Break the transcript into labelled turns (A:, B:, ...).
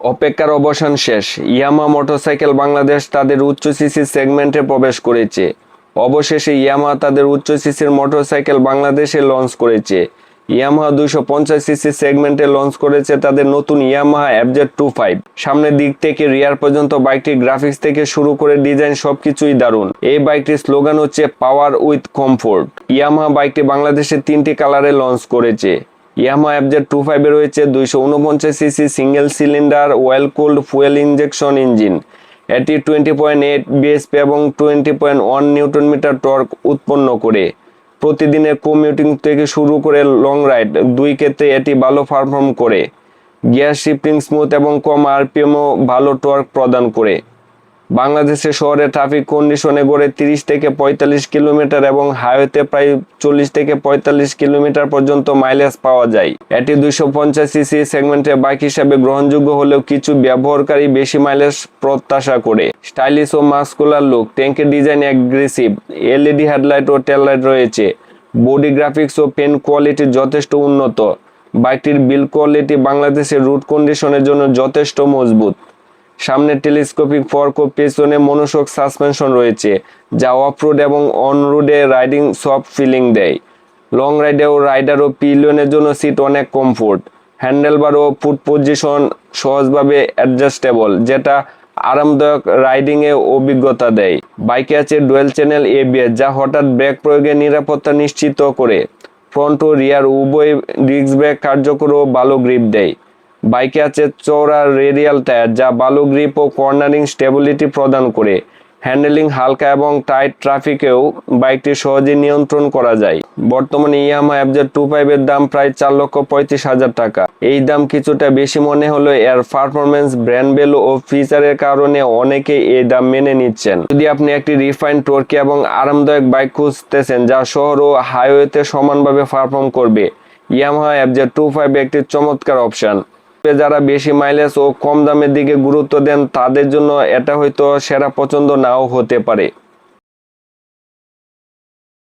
A: অপেক্ষার অবসান শেষ। ইয়ামা মোটরসাইকেল বাংলাদেশ তাদের উচ্চ সিসি সেগমেন্টে প্রবেশ করেছে। অবশেষে ইয়ামা তাদের উচ্চ সিসির মোটরসাইকেল বাংলাদেশে লঞ্চ করেছে। ইয়ামাহা দুইশো পঞ্চাশ সিসি সেগমেন্টে লঞ্চ করেছে তাদের নতুন ইয়ামাহা অ্যাবজেড টু ফাইভ সামনের দিক থেকে রিয়ার পর্যন্ত বাইকটির গ্রাফিক্স থেকে শুরু করে ডিজাইন সবকিছুই দারুণ। এই বাইকটির স্লোগান হচ্ছে পাওয়ার উইথ কমফোর্ট ইয়ামাহা বাইকটি বাংলাদেশে তিনটি কালারে লঞ্চ করেছে। ইয়ামা অ্যাবজেড টু ফাইভে রয়েছে দুইশো উনপঞ্চাশ CC single cylinder oil cooled fuel injection engine এটি টোয়েন্টি পয়েন্ট এইট বিএসপি এবং twenty point one newton metre torque উৎপন্ন করে। প্রতিদিনের কমিউটিং থেকে শুরু করে লং রাইড দুই ক্ষেত্রে এটি ভালো পারফর্ম করে। গিয়ার শিফটিং স্মুথ এবং কম আরপিএমও ভালো টর্ক প্রদান করে। বাংলাদেশের শহরে ট্রাফিক কন্ডিশনে গড়ে তিরিশ থেকে পঁয়তাল্লিশ কিলোমিটার এবং হাইওয়েতে প্রায় চল্লিশ থেকে পঁয়তাল্লিশ কিলোমিটার পর্যন্ত মাইলেজ পাওয়া যায়। এটি দুইশো পঞ্চাশ সিসি সেগমেন্টে বাইক হিসাবে গ্রহণযোগ্য হলেও কিছু ব্যবহারকারী বেশি মাইলেজ প্রত্যাশা করে। স্টাইলিশ ও মাস্কুলার লুক ট্যাঙ্কের ডিজাইন অ্যাগ্রেসিভ এলইডি হেডলাইট ও টেললাইট রয়েছে। বডি গ্রাফিক্স ও পেন কোয়ালিটি যথেষ্ট উন্নত। বাইকটির বিল কোয়ালিটি বাংলাদেশের রুট কন্ডিশনের জন্য যথেষ্ট মজবুত। সামনে টেলিস্কোপিক ফর্ক ও পেছনে মনোশক সাসপেনশন রয়েছে, যা অফরোড এবং অনরোডে রাইডিং সফট ফিলিং দেয়। লং রাইডেও রাইডার ও পিলিয়নের জন্য সিট অনেক কমফোর্ট। হ্যান্ডেলবার ও ফুট পজিশন সহজভাবে অ্যাডজাস্টেবল, যেটা আরামদায়ক রাইডিংয়ে অভিজ্ঞতা দেয়। বাইকে আছে ডুয়েল চ্যানেল এবিএস, যা হঠাৎ ব্রেক প্রয়োগে নিরাপত্তা নিশ্চিত করে। ফ্রন্ট ও রিয়ার উভয় ডিস্ক ব্রেক কার্যকর ও ভালো গ্রিপ দেয়। বাইকে আছে চওড়া রেডিয়াল টায়ার যা ভালো গ্রিপ ও কর্নারিং স্টেবিলিটি প্রদান করে। হ্যান্ডেলিং হালকা এবং টাইট ট্রাফিকেও বাইকটি সহজে নিয়ন্ত্রণ করা যায়। বর্তমানে ইয়ামা অ্যাবজেড টু ফাইভের দাম প্রায় চার লক্ষ পঁয়ত্রিশ হাজার টাকা। এই দাম কিছুটা বেশি মনে হলো এর পারফরমেন্স ব্র্যান্ড ভ্যালু ও ফিচারের কারণে অনেকে এই দাম মেনে নিচ্ছেন। যদি আপনি একটি রিফাইন টোর্কি এবং আরামদায়ক বাইক খুঁজতেছেন, যা শহর ও হাইওয়েতে সমানভাবে পারফর্ম করবে, ইয়ামাহা অ্যাবজেড টু ফাইভ একটি চমৎকার অপশন যারা বেশি মাইলেজ ও কম দামের দিকে গুরুত্ব দেন, তাদের জন্য এটা হয়তো সেরা পছন্দ নাও হতে পারে।